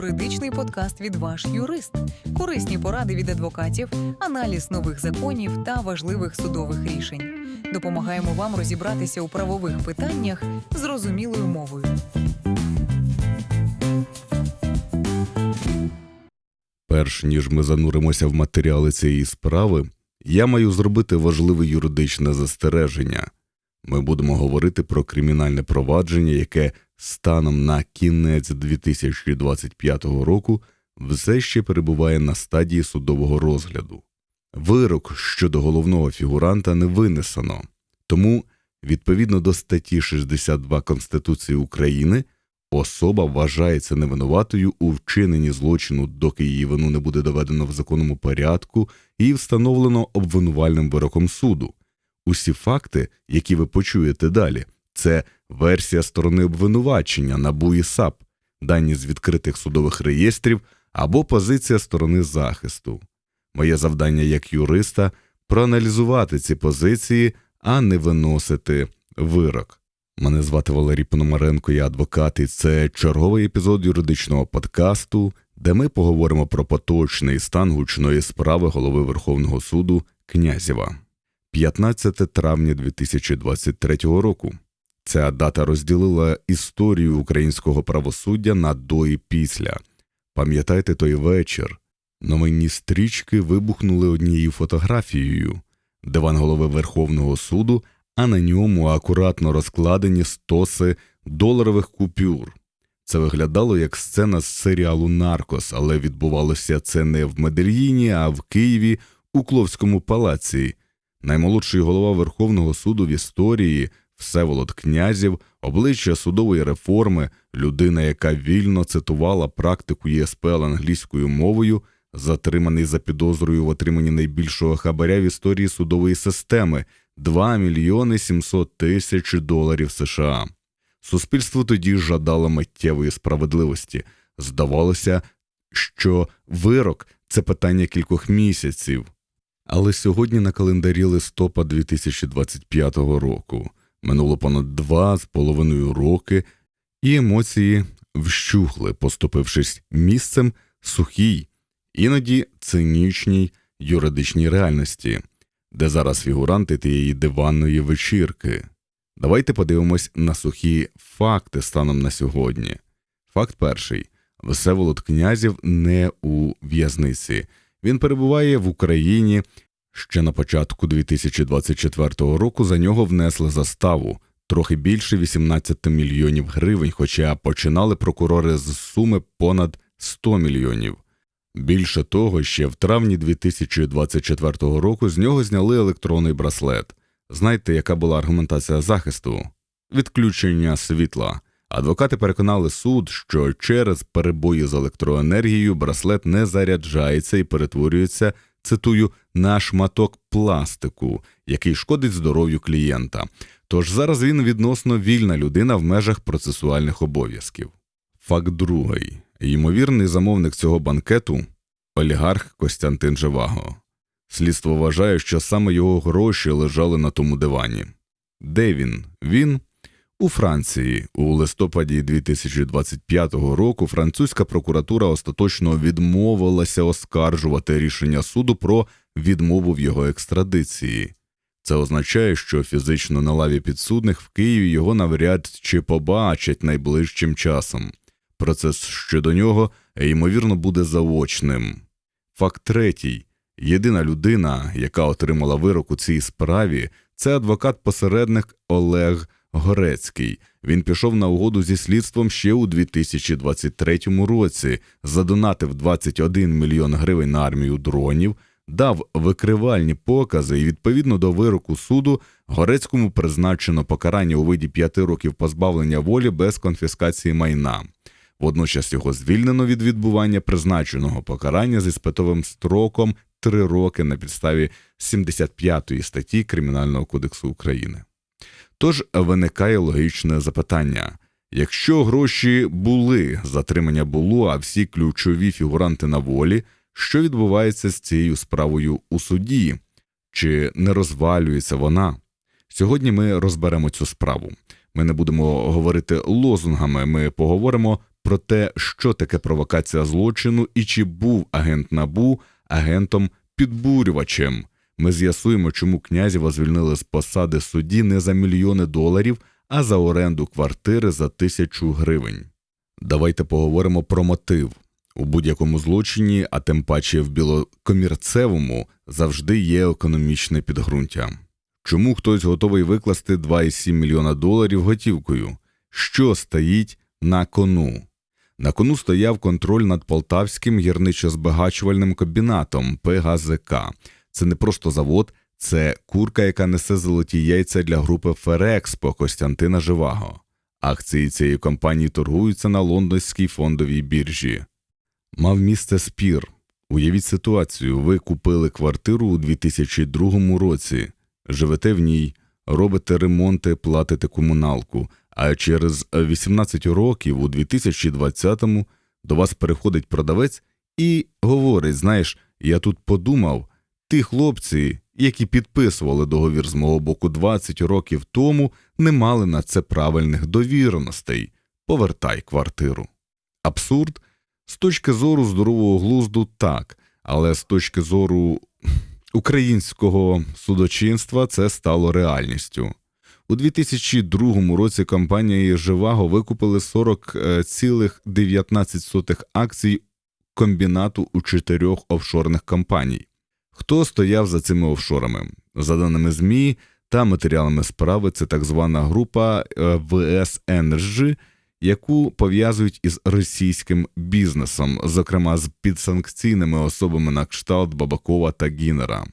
юридичний подкаст від ваш юрист, корисні поради від адвокатів, аналіз нових законів та важливих судових рішень. Допомагаємо вам розібратися у правових питаннях зрозумілою мовою. Перш ніж ми зануримося в матеріали цієї справи, я маю зробити важливе юридичне застереження. Ми будемо говорити про кримінальне провадження, яке станом на кінець 2025 року все ще перебуває на стадії судового розгляду. Вирок щодо головного фігуранта не винесено, тому, відповідно до статті 62 Конституції України, особа вважається невинуватою у вчиненні злочину, доки її вину не буде доведено в законному порядку і встановлено обвинувальним вироком суду. Усі факти, які ви почуєте далі, це версія сторони обвинувачення НАБУ і САП, дані з відкритих судових реєстрів або позиція сторони захисту. Моє завдання як юриста проаналізувати ці позиції, а не виносити вирок. Мене звати Валерій Пономаренко, я адвокат, і це черговий епізод юридичного подкасту, де ми поговоримо про поточний стан гучної справи голови Верховного суду Князєва. 15 травня 2023 року. Ця дата розділила історію українського правосуддя на до і після. Пам'ятайте той вечір. Новинні стрічки вибухнули однією фотографією, диван голови Верховного суду, а на ньому акуратно розкладені стоси доларових купюр. Це виглядало як сцена з серіалу Наркос, але відбувалося це не в Медельїні, а в Києві у Кловському палаці. Наймолодший голова Верховного суду в історії Всеволод Князів, обличчя судової реформи, людина, яка вільно цитувала практику ЄСПЛ англійською мовою, затриманий за підозрою в отриманні найбільшого хабаря в історії судової системи 2 мільйони 700 тисяч доларів США. Суспільство тоді жадало миттєвої справедливості. Здавалося, що вирок це питання кількох місяців. Але сьогодні на календарі листопад 2025 року минуло понад два з половиною роки, і емоції вщухли, поступившись місцем сухій, іноді цинічній юридичній реальності, де зараз фігуранти тієї диванної вечірки. Давайте подивимось на сухі факти станом на сьогодні. Факт перший: Всеволод Князів не у в'язниці. Він перебуває в Україні. Ще на початку 2024 року за нього внесли заставу трохи більше 18 мільйонів гривень, хоча починали прокурори з суми понад 100 мільйонів. Більше того, ще в травні 2024 року з нього зняли електронний браслет. Знаєте, яка була аргументація захисту? Відключення світла. Адвокати переконали суд, що через перебої з електроенергією браслет не заряджається і перетворюється, цитую, на шматок пластику, який шкодить здоров'ю клієнта. Тож зараз він відносно вільна людина в межах процесуальних обов'язків. Факт другий. Ймовірний замовник цього банкету олігарх Костянтин Живаго. Слідство вважає, що саме його гроші лежали на тому дивані. Де він? Він у Франції у листопаді 2025 року французька прокуратура остаточно відмовилася оскаржувати рішення суду про відмову в його екстрадиції. Це означає, що фізично на лаві підсудних в Києві його навряд чи побачать найближчим часом. Процес щодо нього, ймовірно, буде заочним. Факт третій. Єдина людина, яка отримала вирок у цій справі, це адвокат-посередник Олег Горецький. Він пішов на угоду зі слідством ще у 2023 році, задонатив 21 мільйон гривень на армію дронів, дав викривальні покази і відповідно до вироку суду Горецькому призначено покарання у виді 5 років позбавлення волі без конфіскації майна. Водночас його звільнено від відбування призначеного покарання зі спитовим строком 3 роки на підставі 75 статті Кримінального кодексу України. Тож виникає логічне запитання: якщо гроші були, затримання було, а всі ключові фігуранти на волі, що відбувається з цією справою у суді? Чи не розвалюється вона? Сьогодні ми розберемо цю справу. Ми не будемо говорити лозунгами, ми поговоримо про те, що таке провокація злочину і чи був агент набу агентом підбурювачем. Ми з'ясуємо, чому князєва звільнили з посади судді не за мільйони доларів, а за оренду квартири за тисячу гривень. Давайте поговоримо про мотив. У будь-якому злочині, а тим паче в білокомірцевому, завжди є економічне підґрунтя. Чому хтось готовий викласти 2,7 мільйона доларів готівкою? Що стоїть на кону? На кону стояв контроль над Полтавським гірничо-збагачувальним комбінатом ПГЗК. Це не просто завод, це курка, яка несе золоті яйця для групи Ферекспо Костянтина Живаго. Акції цієї компанії торгуються на лондонській фондовій біржі. Мав місце спір. Уявіть ситуацію: ви купили квартиру у 2002 році, живете в ній, робите ремонти, платите комуналку. А через 18 років, у 2020-му, до вас переходить продавець і говорить: знаєш, я тут подумав, ті хлопці, які підписували договір з мого боку 20 років тому, не мали на це правильних довіреностей. Повертай квартиру. Абсурд з точки зору здорового глузду так, але з точки зору українського судочинства це стало реальністю. У 2002 році компанія Живаго викупили 40,19 акцій комбінату у чотирьох офшорних компаній. Хто стояв за цими офшорами? За даними ЗМІ та матеріалами справи, це так звана група е, ВСНЖ, яку пов'язують із російським бізнесом, зокрема з підсанкційними особами на кшталт Бабакова та Гінера.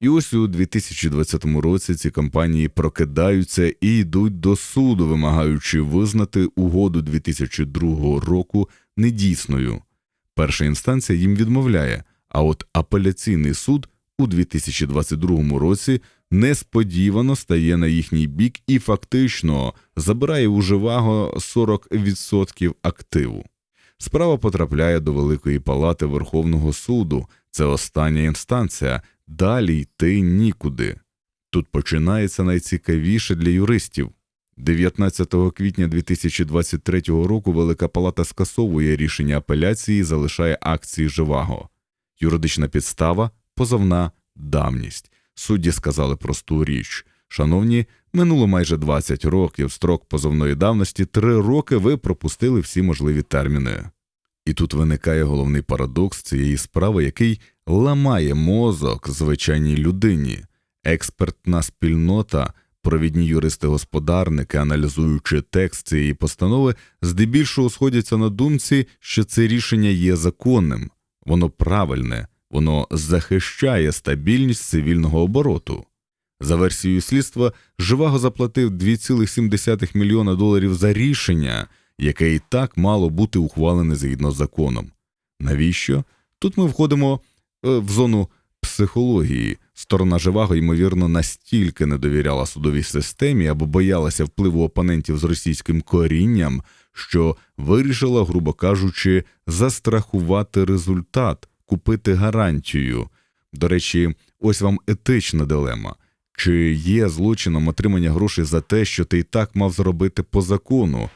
І ось у 2020 році ці компанії прокидаються і йдуть до суду, вимагаючи визнати угоду 2002 року недійсною. Перша інстанція їм відмовляє, а от апеляційний суд у 2022 році несподівано стає на їхній бік і фактично забирає у живаго 40% активу. Справа потрапляє до Великої палати Верховного суду. Це остання інстанція. Далі йти нікуди. Тут починається найцікавіше для юристів. 19 квітня 2023 року Велика Палата скасовує рішення апеляції і залишає акції Живаго. Юридична підстава позовна давність. Судді сказали просту річ. Шановні, минуло майже 20 років, строк позовної давності, три роки ви пропустили всі можливі терміни. І тут виникає головний парадокс цієї справи, який ламає мозок звичайній людині. Експертна спільнота, провідні юристи-господарники, аналізуючи текст цієї постанови, здебільшого сходяться на думці, що це рішення є законним, воно правильне, воно захищає стабільність цивільного обороту. За версією слідства, Живаго заплатив 2,7 мільйона доларів за рішення, яке і так мало бути ухвалене згідно з законом. Навіщо? Тут ми входимо е, в зону психології. Сторона Живаго, ймовірно, настільки не довіряла судовій системі або боялася впливу опонентів з російським корінням, що вирішила, грубо кажучи, застрахувати результат, купити гарантію. До речі, ось вам етична дилема. Чи є злочином отримання грошей за те, що ти і так мав зробити по закону?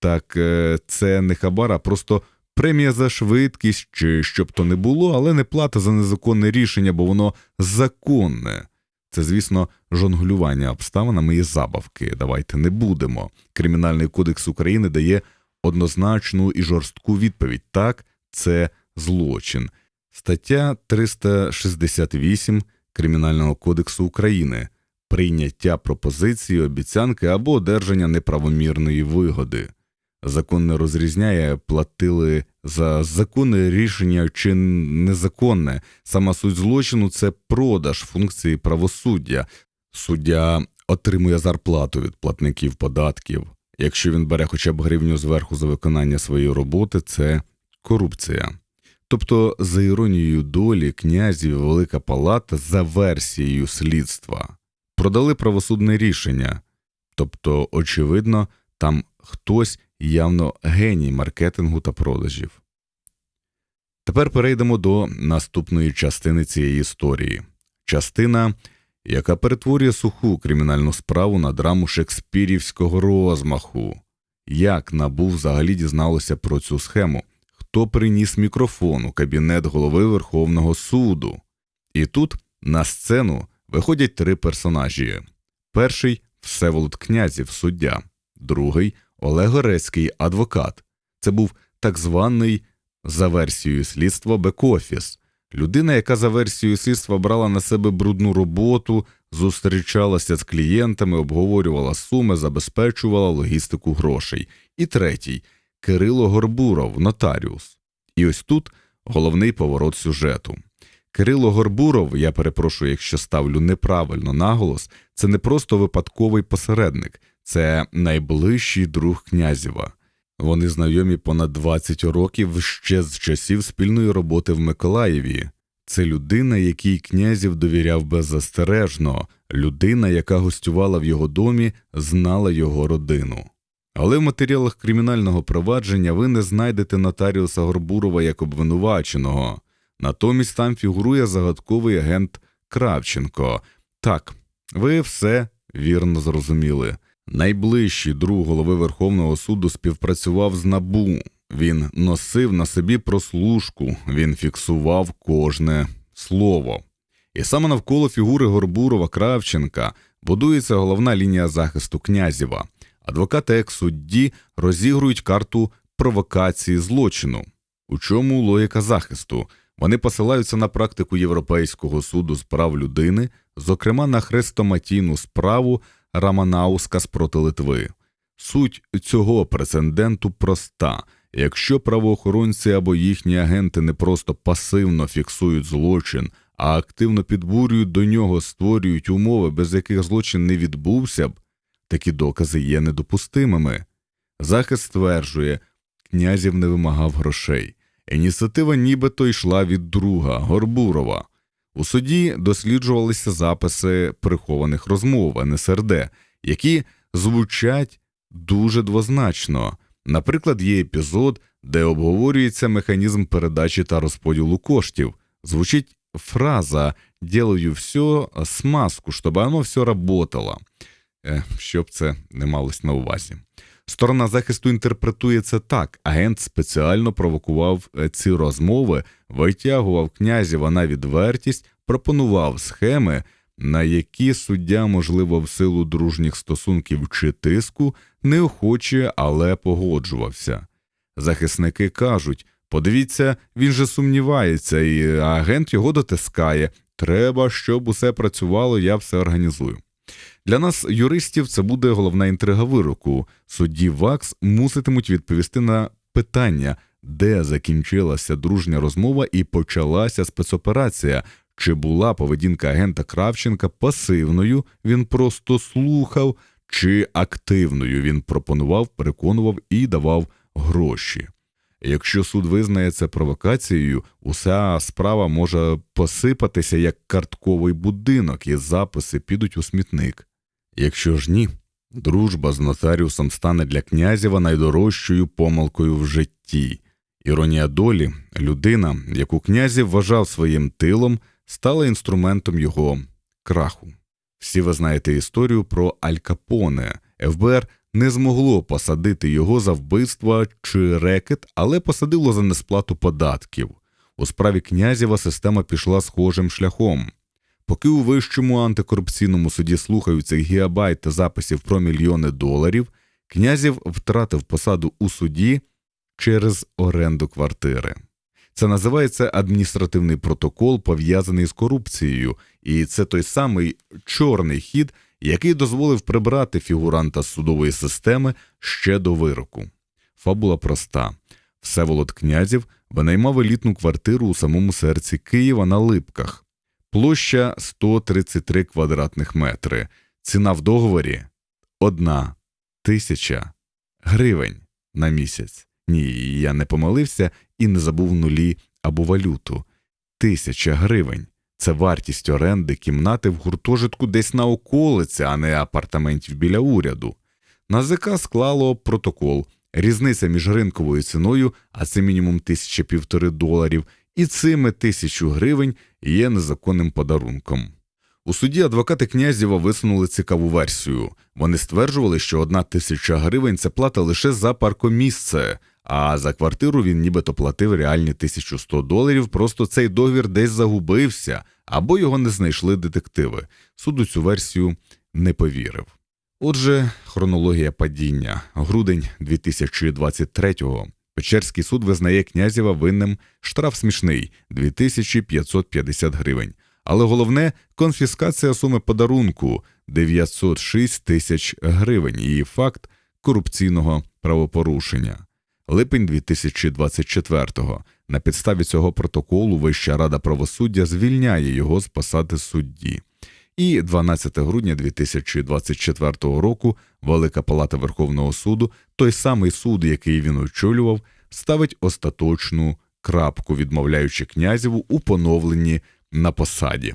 Так е, це не хабар, а просто премія за швидкість, чи щоб то не було, але не плата за незаконне рішення, бо воно законне. Це, звісно, жонглювання обставинами і забавки. Давайте не будемо. Кримінальний кодекс України дає однозначну і жорстку відповідь. Так, це злочин. Стаття 368 Кримінального кодексу України прийняття пропозиції, обіцянки або одержання неправомірної вигоди. Закон не розрізняє, платили за законне рішення чи незаконне. Сама суть злочину це продаж функції правосуддя. Суддя отримує зарплату від платників податків. Якщо він бере хоча б гривню зверху за виконання своєї роботи, це корупція. Тобто, за іронією долі, князів Велика Палата за версією слідства продали правосудне рішення, тобто, очевидно, там хтось явно геній маркетингу та продажів. Тепер перейдемо до наступної частини цієї історії частина, яка перетворює суху кримінальну справу на драму шекспірівського розмаху. Як НАБУ взагалі дізналося про цю схему? Хто приніс мікрофон у кабінет голови Верховного суду? І тут на сцену виходять три персонажі: перший Всеволод Князів, суддя, другий Олег Горецький, адвокат. Це був так званий за версією слідства бек-офіс. Людина, яка за версією слідства брала на себе брудну роботу, зустрічалася з клієнтами, обговорювала суми, забезпечувала логістику грошей. І третій Кирило Горбуров, нотаріус. І ось тут головний поворот сюжету. Кирило Горбуров, я перепрошую, якщо ставлю неправильно наголос, це не просто випадковий посередник, це найближчий друг князєва. Вони знайомі понад 20 років ще з часів спільної роботи в Миколаєві. Це людина, якій князів довіряв беззастережно, людина, яка гостювала в його домі, знала його родину. Але в матеріалах кримінального провадження ви не знайдете нотаріуса Горбурова як обвинуваченого. Натомість там фігурує загадковий агент Кравченко. Так, ви все вірно зрозуміли. Найближчий друг голови Верховного суду співпрацював з НАБУ. Він носив на собі прослушку, він фіксував кожне слово. І саме навколо фігури Горбурова Кравченка будується головна лінія захисту князєва. Адвокати екс-судді розігрують карту провокації злочину. У чому логіка захисту? Вони посилаються на практику Європейського суду з прав людини, зокрема на хрестоматійну справу Раманаускас проти Литви. Суть цього прецеденту проста. Якщо правоохоронці або їхні агенти не просто пасивно фіксують злочин, а активно підбурюють до нього, створюють умови, без яких злочин не відбувся б, такі докази є недопустимими. Захист стверджує, князів не вимагав грошей. Ініціатива нібито йшла від друга Горбурова. У суді досліджувалися записи прихованих розмов НСРД, які звучать дуже двозначно. Наприклад, є епізод, де обговорюється механізм передачі та розподілу коштів. Звучить фраза «делаю все смазку, щоб воно все работало», щоб це не малось на увазі. Сторона захисту інтерпретує це так: агент спеціально провокував е, ці розмови, витягував князєва на відвертість, пропонував схеми, на які суддя, можливо, в силу дружніх стосунків чи тиску, неохоче, але погоджувався. Захисники кажуть: подивіться, він же сумнівається, і агент його дотискає. Треба, щоб усе працювало, я все організую. Для нас, юристів, це буде головна інтрига вироку. Судді ВАКС муситимуть відповісти на питання, де закінчилася дружня розмова і почалася спецоперація. Чи була поведінка агента Кравченка пасивною, він просто слухав, чи активною він пропонував, переконував і давав гроші. Якщо суд визнає це провокацією, уся справа може посипатися як картковий будинок, і записи підуть у смітник. Якщо ж ні, дружба з нотаріусом стане для князєва найдорожчою помилкою в житті. Іронія долі, людина, яку князів вважав своїм тилом, стала інструментом його краху. Всі ви знаєте історію про Аль Капоне. ФБР не змогло посадити його за вбивство чи рекет, але посадило за несплату податків. У справі князєва система пішла схожим шляхом. Поки у вищому антикорупційному суді слухаються гігабайти записів про мільйони доларів, князів втратив посаду у суді через оренду квартири. Це називається адміністративний протокол, пов'язаний з корупцією, і це той самий чорний хід, який дозволив прибрати фігуранта з судової системи ще до вироку. Фабула проста. Всеволод Князів винаймав елітну квартиру у самому серці Києва на Липках. Площа 133 квадратних метри. Ціна в договорі одна тисяча гривень на місяць. Ні, я не помилився і не забув нулі або валюту. Тисяча гривень. Це вартість оренди кімнати в гуртожитку десь на околиці, а не апартаментів біля уряду. НАЗК склало протокол. Різниця між ринковою ціною, а це мінімум тисяча півтори доларів, і цими тисячу гривень є незаконним подарунком. У суді адвокати князєва висунули цікаву версію. Вони стверджували, що одна тисяча гривень це плата лише за паркомісце, а за квартиру він нібито платив реальні 1100 доларів. Просто цей договір десь загубився або його не знайшли детективи. Суд у цю версію не повірив. Отже, хронологія падіння. Грудень 2023-го. Печерський суд визнає князєва винним штраф смішний 2550 гривень. Але головне конфіскація суми подарунку 906 тисяч гривень і факт корупційного правопорушення. Липень 2024-го. На підставі цього протоколу Вища рада правосуддя звільняє його з посади судді. І 12 грудня 2024 року Велика Палата Верховного суду, той самий суд, який він очолював, ставить остаточну крапку, відмовляючи князєву у поновленні на посаді.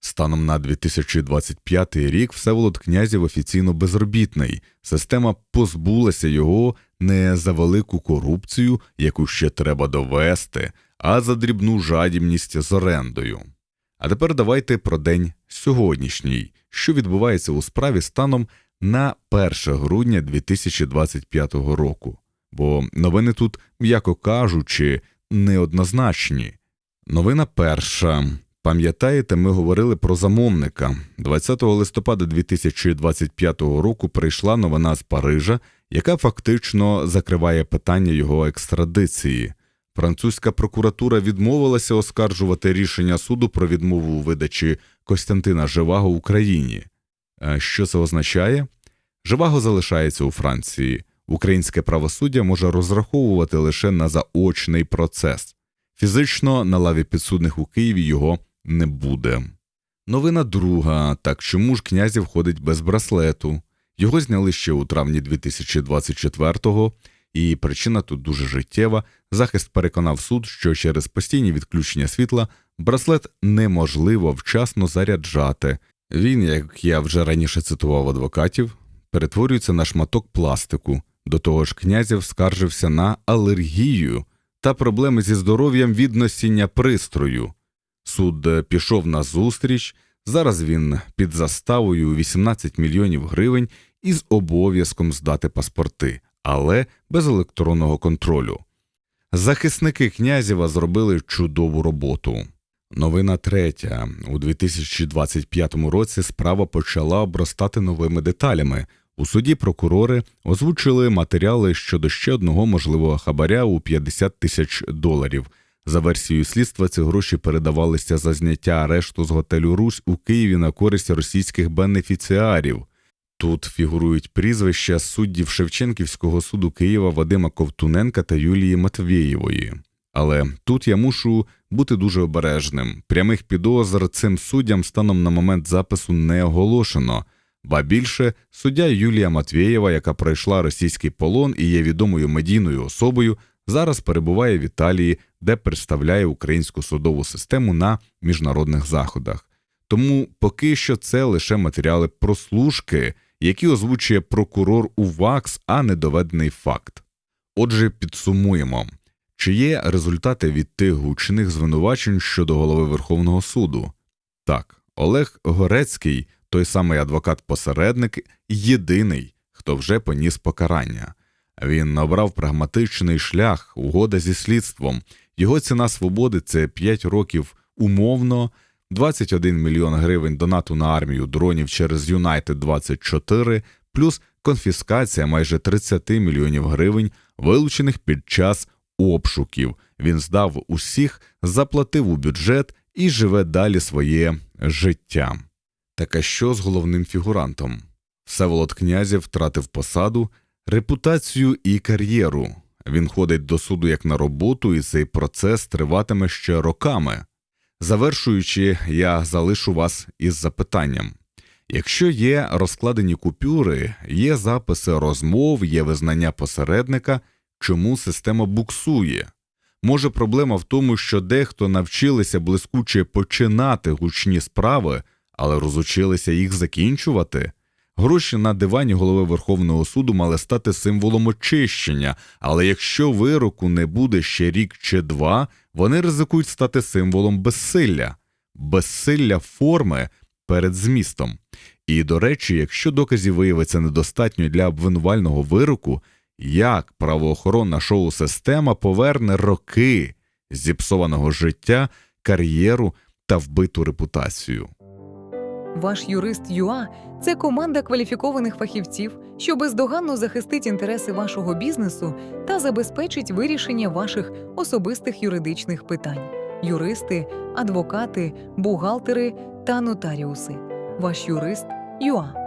Станом на 2025 рік Всеволод Князів офіційно безробітний. Система позбулася його не за велику корупцію, яку ще треба довести, а за дрібну жадібність з орендою. А тепер давайте про день сьогоднішній, що відбувається у справі станом на 1 грудня 2025 року. Бо новини тут, м'яко кажучи, неоднозначні. Новина перша. Пам'ятаєте, ми говорили про замовника. 20 листопада 2025 року прийшла новина з Парижа, яка фактично закриває питання його екстрадиції. Французька прокуратура відмовилася оскаржувати рішення суду про відмову у видачі Костянтина Живаго Україні. Е, Що це означає? Живаго залишається у Франції. Українське правосуддя може розраховувати лише на заочний процес. Фізично на лаві підсудних у Києві його не буде. Новина друга. Так чому ж князів ходить без браслету? Його зняли ще у травні 2024-го, і причина тут дуже життєва. Захист переконав суд, що через постійні відключення світла браслет неможливо вчасно заряджати. Він, як я вже раніше цитував адвокатів, перетворюється на шматок пластику. До того ж, князів скаржився на алергію та проблеми зі здоров'ям від носіння пристрою. Суд е, пішов на зустріч. Зараз він під заставою у 18 мільйонів гривень із обов'язком здати паспорти, але без електронного контролю. Захисники князєва зробили чудову роботу. Новина третя. У 2025 році справа почала обростати новими деталями. У суді прокурори озвучили матеріали щодо ще одного можливого хабаря у 50 тисяч доларів. За версією слідства, ці гроші передавалися за зняття арешту з готелю Русь у Києві на користь російських бенефіціарів. Тут фігурують прізвища суддів Шевченківського суду Києва Вадима Ковтуненка та Юлії Матвєєвої. Але тут я мушу бути дуже обережним. Прямих підозр цим суддям станом на момент запису не оголошено. Ба більше суддя Юлія Матвєєва, яка пройшла російський полон і є відомою медійною особою, зараз перебуває в Італії, де представляє українську судову систему на міжнародних заходах. Тому поки що це лише матеріали прослушки, які озвучує прокурор у а не доведений факт. Отже, підсумуємо, чи є результати від тих гучних звинувачень щодо голови Верховного суду? Так, Олег Горецький, той самий адвокат-посередник, єдиний, хто вже поніс покарання. Він обрав прагматичний шлях, угода зі слідством. Його ціна свободи це 5 років умовно, 21 мільйон гривень донату на армію дронів через Юнайтед 24 плюс конфіскація майже 30 мільйонів гривень, вилучених під час обшуків. Він здав усіх, заплатив у бюджет і живе далі своє життя. Так а що з головним фігурантом? Всеволод Князів втратив посаду, репутацію і кар'єру. Він ходить до суду як на роботу, і цей процес триватиме ще роками. Завершуючи, я залишу вас із запитанням. Якщо є розкладені купюри, є записи розмов, є визнання посередника, чому система буксує? Може, проблема в тому, що дехто навчилися блискуче починати гучні справи, але розучилися їх закінчувати? Гроші на дивані голови Верховного суду мали стати символом очищення, але якщо вироку не буде ще рік чи два, вони ризикують стати символом безсилля, безсилля форми перед змістом. І, до речі, якщо доказів виявиться недостатньо для обвинувального вироку, як правоохоронна шоу-система поверне роки зіпсованого життя, кар'єру та вбиту репутацію. Ваш юрист ЮА це команда кваліфікованих фахівців, що бездоганно захистить інтереси вашого бізнесу та забезпечить вирішення ваших особистих юридичних питань. Юристи, адвокати, бухгалтери та нотаріуси. Ваш юрист ЮА.